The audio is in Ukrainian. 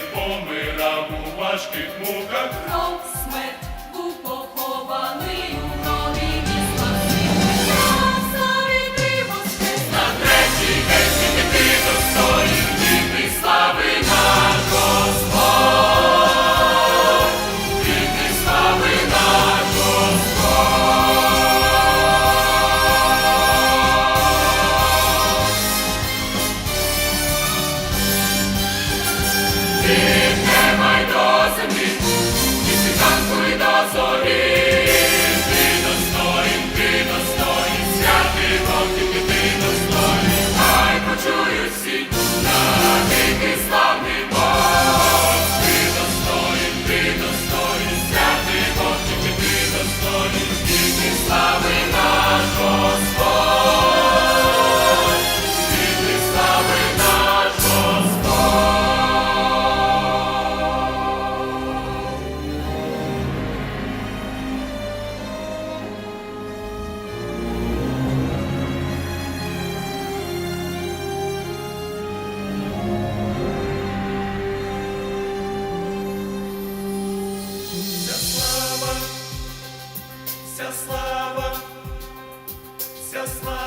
помирав у важких муках. вся слава,